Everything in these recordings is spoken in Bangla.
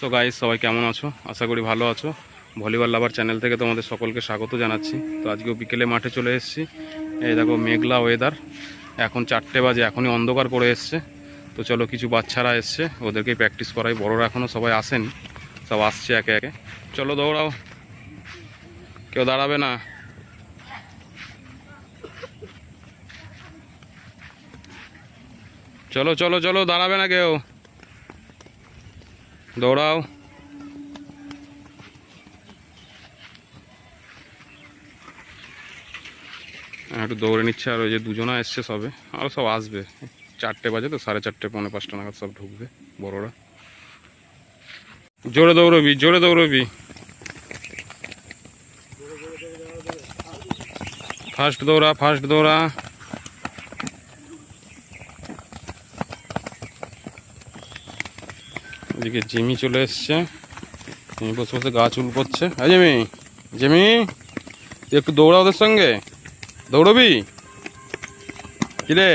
সো গাইজ সবাই কেমন আছো? আশা করি ভালো আছো। ভলিবল লাভার চ্যানেল থেকে তোমাদের সকলকে স্বাগত জানাচ্ছি। তো আজকেও বিকেলে মাঠে চলে এসেছি। এই দেখো, মেঘলা ওয়েদার এখন চারটে বাজে, এখনই অন্ধকার করে এসছে। তো চলো, কিছু বাচ্চারা এসছে। ওদেরকে প্র্যাকটিস করাই। বড়রা এখনও সবাই আসেনি। সব আসছে একে একে। চলো, দৌড়াও। কেউ দাঁড়াবে না। চলো চলো চলো, দাঁড়াবে না কেউ। দৌড়াও। একটু দৌড়ে নিচ্ছে, আর ওই যে দুজনা এসছে সবে আরও সব আসবে। চারটে বাজে তো, সাড়ে চারটে, পৌনে পাঁচটা নাগাদ সব ঢুকবে, বড়রা। জোরে দৌড়বি জোরে দৌড়বি। ফার্স্ট দৌড়া ফার্স্ট দৌড়া। এদিকে জিমি চলে এসছে। জিমি বসে বসে গা চুল করছে। হ্যাঁ জিমি জিমি, তুই একটু দৌড়া ওদের সঙ্গে। দৌড়বি? কিরে?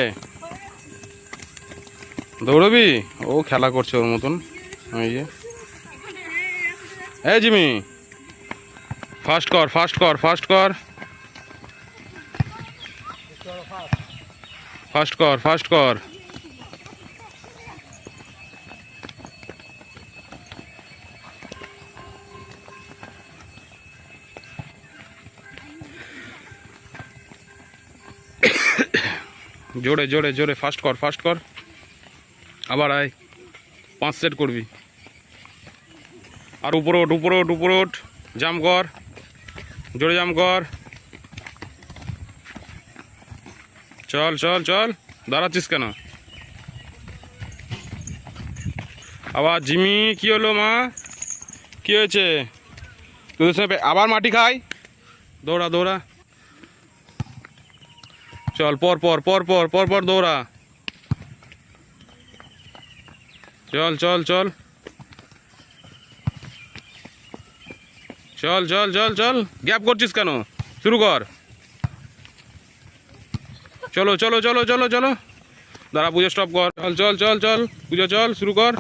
দৌড়বি? ও খেলা করছে ওর মতন। এই যে। এই জিমি ফাস্ট কর ফাস্ট কর ফাস্ট কর। ফাস্ট কর ফাস্ট কর। জোরে জোরে জোরে ফাস্ট কর ফাস্ট কর। আবার আয়। পাঁচ সেট করবি। আর উপরে ওঠ উপরে ওঠ উপরে ওঠ। জাম কর। জোরে জাম কর। চল চল চল। দাঁড়াচ্ছিস কেন? আবার জিমি, কি হলো মা? কি হয়েছে? সঙ্গে আবার মাটি খাই? দৌড়া দৌড়া। চল, পর পর পর পর পর পর, দৌড়া। চল চল চল। চল চল চল চল। গ্যাপ করছিস কেন? শুরু কর। চলো চলো চলো চলো চলো। দাঁড়া, পুজো স্টপ কর। চল চল চল চল। পুজো চল, শুরু কর।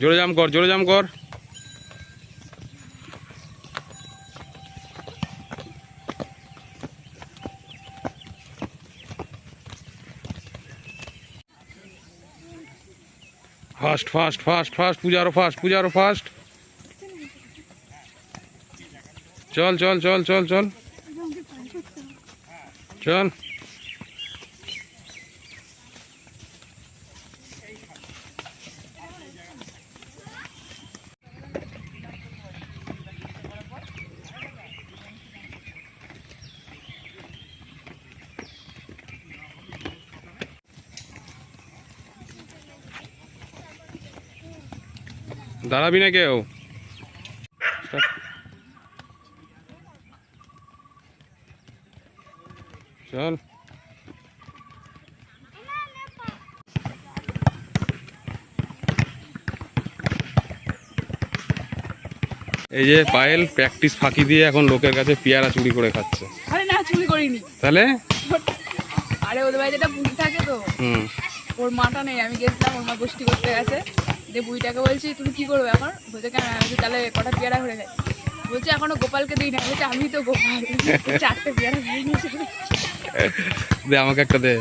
জোরে জাম কর, জোরে জাম কর। ফাস্ট ফাস্ট ফাস্ট ফাস্ট পূজারও ফাস্ট পূজারও ফাস্ট। চল চল চল চল চল। চল। দাঁড়াবি না কেউ। চল। এই যে পায়েল প্র্যাকটিস ফাঁকি দিয়ে এখন লোকের কাছে পেয়ারা চুরি করে খাচ্ছে। আরে না চুরি করিনি। তাহলে? আরে ওদের বাড়িতে একটা বুড়ি থাকে তো। হুম। ওর মাটা নেই আমি গেছিলাম ওর মা গোষ্ঠী করতে গেছে। যে বুড়িটাকে বলছি তুমি কি করবে এখন? বলছে কেন? বলছি, তাহলে কটা পেয়ারা ঘুরে খাই বলছে এখনও গোপালকে দিই না বলছে আমি তো গোপাল। চারটে পেয়ারা নিয়েছি। দে আমাকে একটা দে।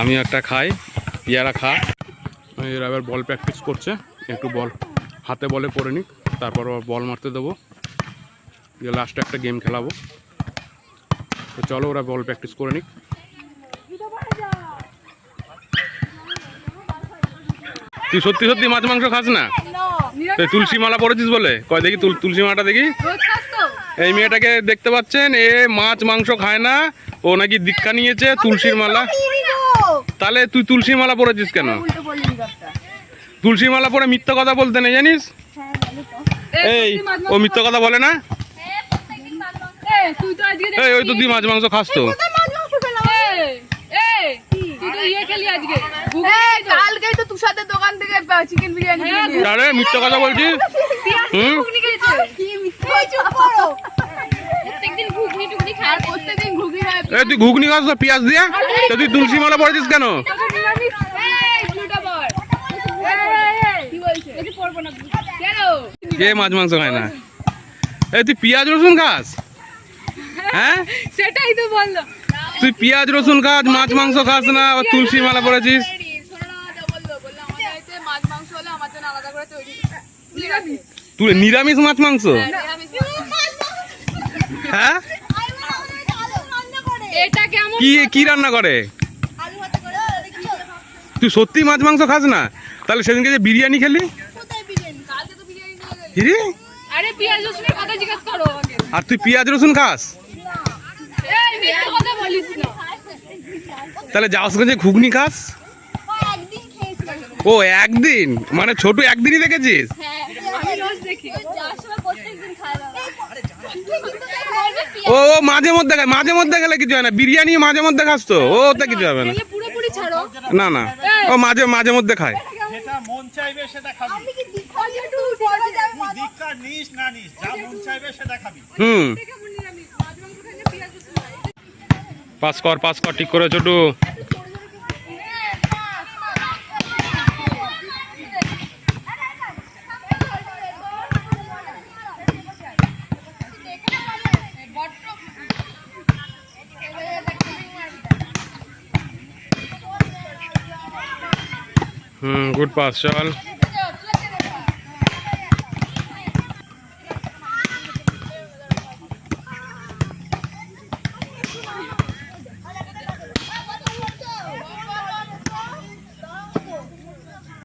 আমি একটা খাই পেয়ারা খা। এর আবার বল প্র্যাকটিস করছে। একটু বল হাতে বলে পরে নিক তারপর বল মারতে দেবো। দিয়ে লাস্টে একটা গেম খেলাবো। তো চলো ওরা বল প্র্যাকটিস করে নিক। তুই সত্যি সত্যি মাছ মাংস খাস না? তুই তুলসী মালা পড়েছিস বলে? কয় দেখি তুল তুলসী মালাটা দেখি। এই মেয়েটাকে দেখতে পাচ্ছেন, এ মাছ মাংস খায় না, ও নাকি দীক্ষা নিয়েছে তুলসীর মালা। তাহলে তুই তুলসীর মালা পরেছিস কেন? তুলসীর মালা পরে মিথ্যা কথা বলতে নেই, জানিস? এই, ও মিথ্যা কথা বলে না? এই, ওই তো তুই মাছ মাংস খাস তো ইয়ে খেলি আজকে। কালকেই তো দোকান থেকে হ্যাঁ, কথা বলছিস? হুম? তুই ঘুগনি খাস তো পিঁয়াজ দিয়ে? তুই তুলসী মালা পড়েছিস কেন? কে মাছ মাংস খায় না? এই তুই পিঁয়াজ রসুন খাস? হ্যাঁ? সেটাই তো বলল। তুই পিঁয়াজ রসুন খাস মাছ মাংস খাস না তুলসী মালা পড়েছিস আমার জন্য আলাদা করে তৈরি। নিরামিষ তুই নিরামিষ মাছ মাংস। হ্যাঁ? এটা কেমন কি কি রান্না করে? তুই সত্যি মাছ মাংস খাস না? তাহলে সেদিনকে যে বিরিয়ানি খেলি? আরে পেঁয়াজ রসুনের কথা জিজ্ঞেস করো আর তুই পেঁয়াজ রসুন খাস? এই মিথ্যে কথা তাহলে জাহাজগঞ্জে ঘুগনি খাস? ও একদিন? মানে ছোট একদিনই দেখেছিস? আমি রোজ দেখি ও ও মাঝে মধ্যে খায় মাঝে মধ্যে গেলে কিছু হয় না। বিরিয়ানি মাঝে মধ্যে খাস তো। ও ওতে কিছু হবে না। না না। ও মাঝে মাঝে মধ্যে খায়। যেটা মন চাইবে সেটা খাবি। তুই ধিক্কার নিস না নিস যা মন চাইবে সেটা খাবি। হুম। পাস কর পাস কর ঠিক করে ছোটু হুম গুড পাস চল